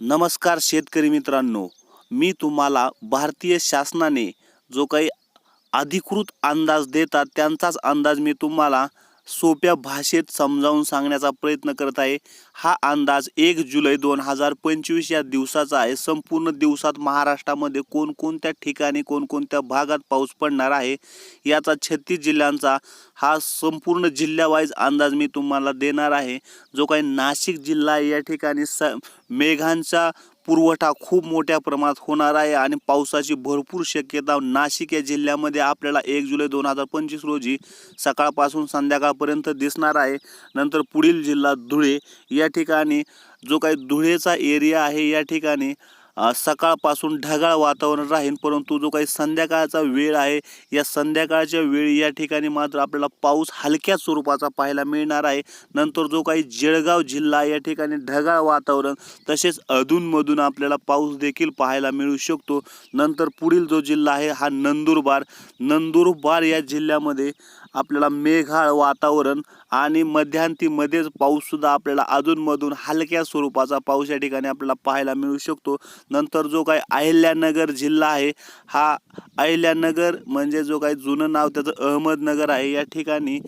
नमस्कार शेतकरी मित्रांनो मी तुम्हाला भारतीय शासनाने जो काही अधिकृत अंदाज देतात त्यांचाच अंदाज मी तुम्हाला सोप्या भाषेत समजावून सांगण्याचा प्रयत्न करत आहे. हा अंदाज एक जुलै दोन हजार पंचवीस या दिवसाचा आहे. संपूर्ण दिवसात महाराष्ट्रामध्ये कोणकोणत्या ठिकाणी कोणकोणत्या भागात पाऊस पडणार आहे याचा छत्तीस जिल्ह्यांचा हा संपूर्ण जिल्ह्यावाईज अंदाज मी तुम्हाला देणार आहे. जो काही नाशिक जिल्हा आहे या ठिकाणी स मेघांचा पुरवठा खूप मोठ्या प्रमाणात होणार आहे आणि पावसाची भरपूर शक्यता नाशिक या जिल्ह्यामध्ये आपल्याला एक जुलै दोन हजार पंचवीस रोजी सकाळपासून संध्याकाळपर्यंत दिसणार आहे. नंतर पुढील जिल्हा धुळे या ठिकाणी जो काही धुळेचा एरिया आहे या ठिकाणी सकाळपासून ढगाळ वातावरण राहील परंतु जो काही संध्याकाळचा वेळ आहे या संध्याकाळच्या वेळी या ठिकाणी मात्र आपल्याला पाऊस हलक्या स्वरूपाचा पाहायला मिळणार आहे. नंतर जो काही जळगाव जिल्हा या ठिकाणी ढगाळ वातावरण तसेच अधूनमधून आपल्याला पाऊस देखील पाहायला मिळू शकतो. नंतर पुढील जो जिल्हा आहे हा नंदुरबार. नंदुरबार या जिल्ह्यामध्ये आपल्याला मेघाळ वातावरण आणि मध्यांतीमध्येच पाऊससुद्धा आपल्याला अधूनमधून हलक्या स्वरूपाचा पाऊस या ठिकाणी आपल्याला पाहायला मिळू शकतो. नंतर जो काही अहिल्यानगर जिल्हा आहे हा अहिल्यानगर म्हणजे जो काही जुनं नाव त्याचं अहमदनगर आहे. या ठिकाणी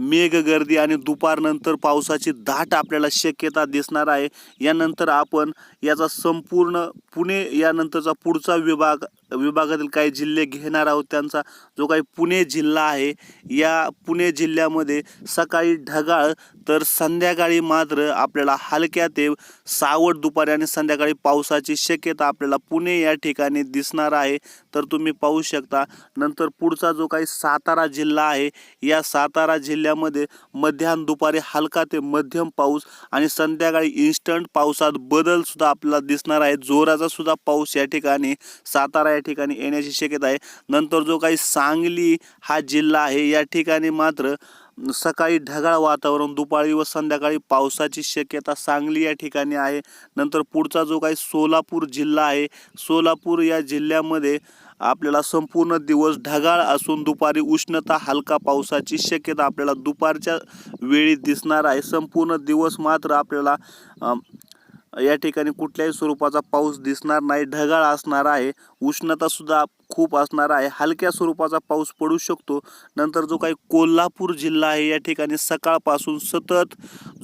मेघगर्दी आणि दुपारनंतर पावसाची दाट आपल्याला शक्यता दिसणार आहे. यानंतर आपण याचा संपूर्ण पुणे यानंतरचा पुढचा विभाग विभागातील काही जिल्हे घेणार आहोत. त्यांचा जो काही पुणे जिल्हा आहे या पुणे जिल्ह्यामध्ये सकाळी ढगाळ तर संध्याकाळी मात्र आपल्याला हलक्या ते सावट दुपारी आणि संध्याकाळी पावसाची शक्यता आपल्याला पुणे या ठिकाणी दिसणार आहे. तर तुम्ही पाहू शकता. नंतर पुढचा जो काही सातारा जिल्हा आहे या सातारा जिल्ह्यामध्ये मध्यान दुपारी हलका ते मध्यम पाऊस आणि संध्याकाळी इन्स्टंट पावसात बदल सुद्धा आपल्याला दिसणार आहे. जोराचा सुद्धा पाऊस या ठिकाणी सातारा या ठिकाणी येण्याची शक्यता आहे. नंतर जो काही सांगली हा जिल्हा आहे या ठिकाणी मात्र सकाळी ढगाळ वातावरण दुपारी व संध्याकाळी पावसाची शक्यता सांगली या ठिकाणी आहे. नंतर पुढचा जो काही सोलापूर जिल्हा आहे सोलापूर या जिल्ह्यामध्ये आपल्याला संपूर्ण दिवस ढगाळ असून दुपारी उष्णता हलका पावसाची शक्यता आपल्याला दुपारच्या वेळी दिसणार आहे. संपूर्ण दिवस मात्र आपल्याला या ठिकाणी कुठल्याही स्वरूपाचा पाऊस दिसणार नाही ढगाळ असणार आहे उष्णता सुद्धा खूप असणार आहे. हलक्या स्वरूपाचा पाऊस पडू शकतो. नंतर जो काही कोल्हापूर जिल्हा आहे या ठिकाणी सकाळपासून सतत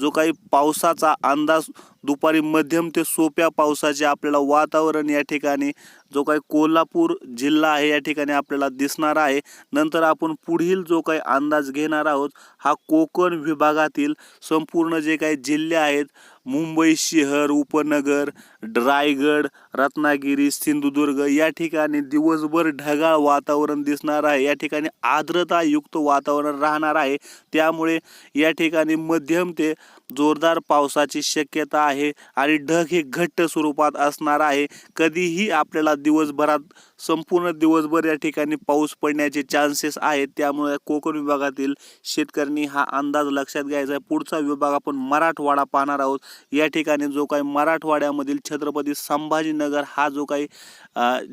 जो काही पावसाचा अंदाज दुपारी मध्यम ते सोप्या पावसाचे आपल्याला वातावरण या ठिकाणी जो काही कोल्हापूर जिल्हा आहे या ठिकाणी आपल्याला दिसणार आहे. नंतर आपण पुढील जो काही अंदाज घेणार आहोत हा कोकण विभागातील संपूर्ण जे काही जिल्हे आहेत मुंबई शहर उपनगर रायगड रत्नागिरी सिंधुदुर्ग या ठिकाणी दिवसभर ढगाळ वातावरण दिसणार आहे. या ठिकाणी आर्द्रतायुक्त वातावरण राहणार आहे. त्यामुळे या ठिकाणी मध्यम ते जोरदार पावसाची शक्यता आहे आणि ढग हे घट्ट स्वरूपात असणार आहे. कधीही आपल्याला दिवसभरात संपूर्ण दिवसभर या ठिकाणी पाऊस पडण्याचे चान्सेस आहेत. त्यामुळे कोकण विभागातील शेतकऱ्यांनी हा अंदाज लक्षात घ्यायचा आहे. पुढचा विभाग आपण मराठवाडा पाहणार आहोत. या ठिकाणी जो काही मराठवाड्यामधील छत्रपती संभाजीनगर हा जो काही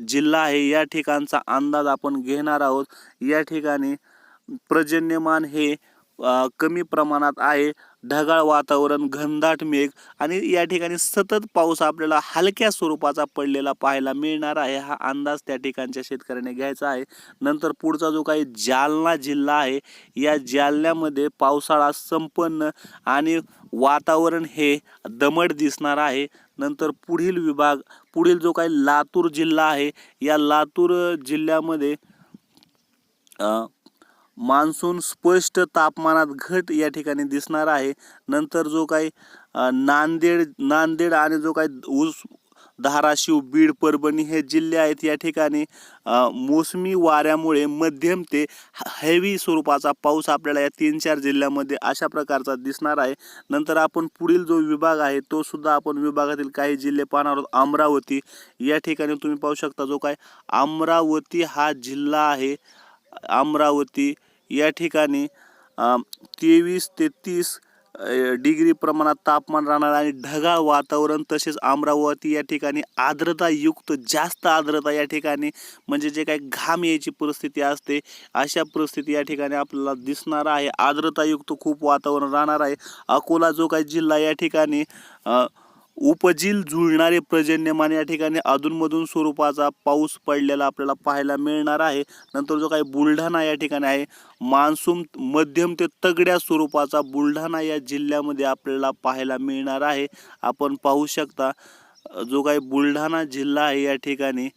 जिल्हा आहे या ठिकाणचा अंदाज आपण घेणार आहोत. या ठिकाणी पर्जन्यमान हे कमी प्रमाणात आहे. ढगाळ वातावरण घनदाट मेघ आणि या ठिकाणी सतत पाऊस आपल्याला हलक्या स्वरूपाचा पडलेला पाहायला मिळणार आहे. हा अंदाज त्या ठिकाणच्या शेतकऱ्याने घ्यायचा आहे. नंतर पुढचा जो काही जालना जिल्हा आहे या जालन्यामध्ये पावसाळा संपन्न आणि वातावरण हे दमट दिसणार आहे. नंतर पुढील विभाग पुढील जो काही लातूर जिल्हा आहे या लातूर जिल्ह्यामध्ये मान्सून स्पष्ट तापमानात घट या ठिकाणी दिसणार आहे. नंतर जो काही नांदेड नांदेड आणि जो काही ऊस धाराशिव बीड परभणी हे जिल्हे आहेत या ठिकाणी मोसमी वाऱ्यामुळे मध्यम ते हेवी स्वरूपाचा पाऊस आपल्याला या तीन चार जिल्ह्यामध्ये अशा प्रकारचा दिसणार आहे. नंतर आपण पुढील जो विभाग आहे तो सुद्धा आपण विभागातील काही जिल्हे पाहणार आहोत. अमरावती या ठिकाणी तुम्ही पाहू शकता जो काय अमरावती हा जिल्हा आहे. अमरावती या ठिकाणी तेवीस ते तीस डिग्री प्रमाणात तापमान राहणार आणि ढगाळ वातावरण तसेच अमरावती या ठिकाणी आर्द्रतायुक्त जास्त आर्द्रता या ठिकाणी म्हणजे जे काही घाम यायची परिस्थिती असते अशा परिस्थिती या ठिकाणी आपल्याला दिसणार आहे. आर्द्रतायुक्त खूप वातावरण राहणार आहे. अकोला जो काही जिल्हा या ठिकाणी उपजील जुळणारे पर्जन्यमान या ठिकाणी अधूनमधून स्वरूपाचा पाऊस पडलेला आपल्याला पाहायला मिळणार आहे. नंतर जो काही बुलढाणा या ठिकाणी आहे मान्सून मध्यम ते तगड्या स्वरूपाचा बुलढाणा या जिल्ह्यामध्ये आपल्याला पाहायला मिळणार आहे. आपण पाहू शकता जो काही बुलढाणा जिल्हा आहे या ठिकाणी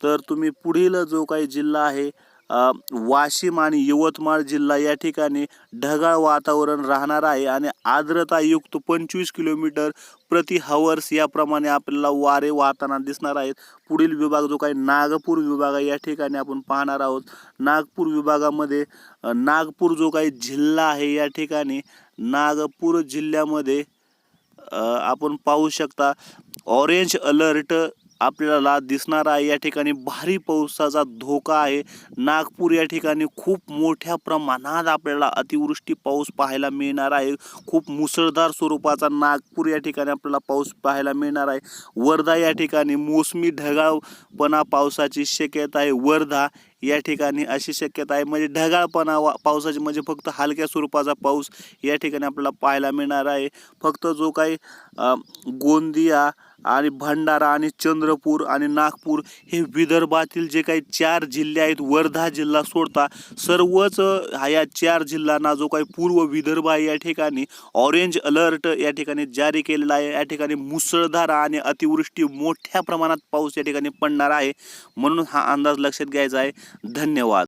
तर तुम्ही पुढील जो काही जिल्हा आहे वाशिम आणि यवतमाळ जिल्हा या ठिकाणी ढगाळ वातावरण राहणार आहे आणि आर्द्रतायुक्त पंचवीस किलोमीटर प्रति हवर्स याप्रमाणे आपल्याला वारे वाहताना दिसणार आहेत. पुढील विभाग जो काही नागपूर विभाग आहे या ठिकाणी आपण पाहणार आहोत. नागपूर विभागामध्ये नागपूर जो काही जिल्हा आहे या ठिकाणी नागपूर जिल्ह्यामध्ये आपण पाहू शकता. ऑरेंज अलर्ट आपल्याला दिसणार आहे. या ठिकाणी भारी पावसाचा धोका आहे. नागपूर या ठिकाणी खूप मोठ्या प्रमाणात आपल्याला अतिवृष्टी पाऊस पाहायला मिळणार आहे. खूप मुसळधार स्वरूपाचा नागपूर या ठिकाणी आपल्याला पाऊस पाहायला मिळणार आहे. वर्धा या ठिकाणी मोसमी ढगाळपणा पावसाची शक्यता आहे. वर्धा या ठिकाणी अशी शक्यता आहे. म्हणजे ढगाळपणा वा पावसाची म्हणजे फक्त हलक्या स्वरूपाचा पाऊस या ठिकाणी आपल्याला पाहायला मिळणार आहे. फक्त जो काही गोंदिया आणि भंडारा आणि चंद्रपूर आणि नागपूर हे विदर्भातील जे काही चार जिल्हे आहेत वर्धा जिल्हा सोडता सर्वच हा या चार जिल्ह्यांना जो काही पूर्व विदर्भ आहे या ठिकाणी ऑरेंज अलर्ट या ठिकाणी जारी केलेला आहे. या ठिकाणी मुसळधार आणि अतिवृष्टी मोठ्या प्रमाणात पाऊस या ठिकाणी पडणार आहे. म्हणून हा अंदाज लक्षात घ्यायचा आहे. धन्यवाद.